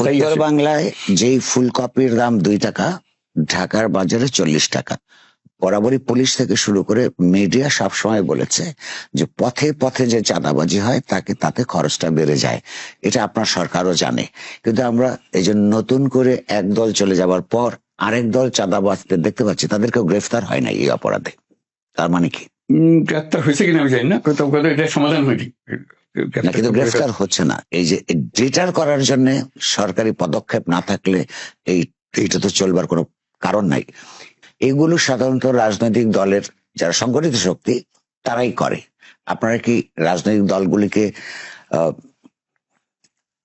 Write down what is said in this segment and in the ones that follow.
উত্তর। বাংলায় যেই ফুলকপির দাম দুই টাকা ঢাকার বাজারে চল্লিশ টাকা। বরাবরই পুলিশ থেকে শুরু করে মিডিয়া সবসময় বলেছে যে পথে পথে যে চাঁদাবাজি হয় তাকে তাতে খরচটা বেড়ে যায়। এটা আপনার সরকারও জানে। কিন্তু আমরা এই যে নতুন করে এক দল চলে যাবার পর আরেক দল চাঁদাবাজদের দেখতে পাচ্ছি তাদেরকেও গ্রেফতার হয় না এই অপরাধে। তার মানে কি? উম, গ্রেপ্তার হয়েছে কিনা আমি জানি না। এটা সমাধান হয়নি। কিন্তু গ্রেফতার হচ্ছে না। এই যে ডিটার করার জন্য সরকারি পদক্ষেপ না থাকলে এই এইটা তো চলবার কোনো কারণ নাই। এগুলো সাধারণত রাজনৈতিক দলের যারা সংগঠিত শক্তি তারাই করে। আপনারা কি রাজনৈতিক দলগুলিকে আহ,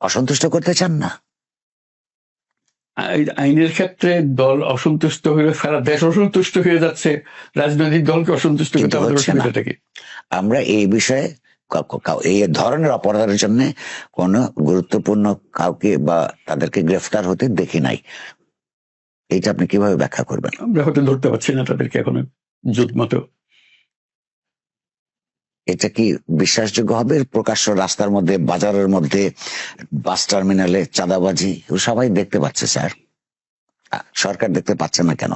অসন্তুষ্ট করতে চান না? আইনের ক্ষেত্রে দল অসন্তুষ্ট হয়ে সারা দেশ অসন্তুষ্ট হয়ে যাচ্ছে। রাজনৈতিক দলকে অসন্তুষ্ট করতে আমরা এই বিষয়ে এই ধরনের অপরাধের জন্য কোন গুরুত্বপূর্ণ কাউকে বা তাদেরকে গ্রেফতার হতে দেখি নাই। এটা আপনি কীভাবে ব্যাখ্যা করবেন? আমরা হয়তো ধরতে পারছি না তাদেরকে এখনও জুত মতো। এটা কি বিশ্বাসযোগ্য হবে? প্রকাশ্য রাস্তার মধ্যে বাজারের মধ্যে বাস টার্মিনালে চাঁদাবাজি সবাই দেখতে পাচ্ছে স্যার। সরকার দেখতে পাচ্ছে না কেন?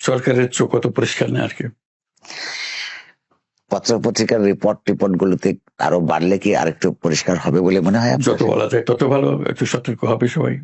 সরকারের চোখ অত পরিষ্কার না আর কি। পত্র পত্রিকার রিপোর্ট টিপোর্ট গুলোতে আরও বাড়লে কি আরেকটু পরিষ্কার হবে বলে মনে হয়? যত বলা যায় তত ভালো একটু সতর্ক হবে সবাই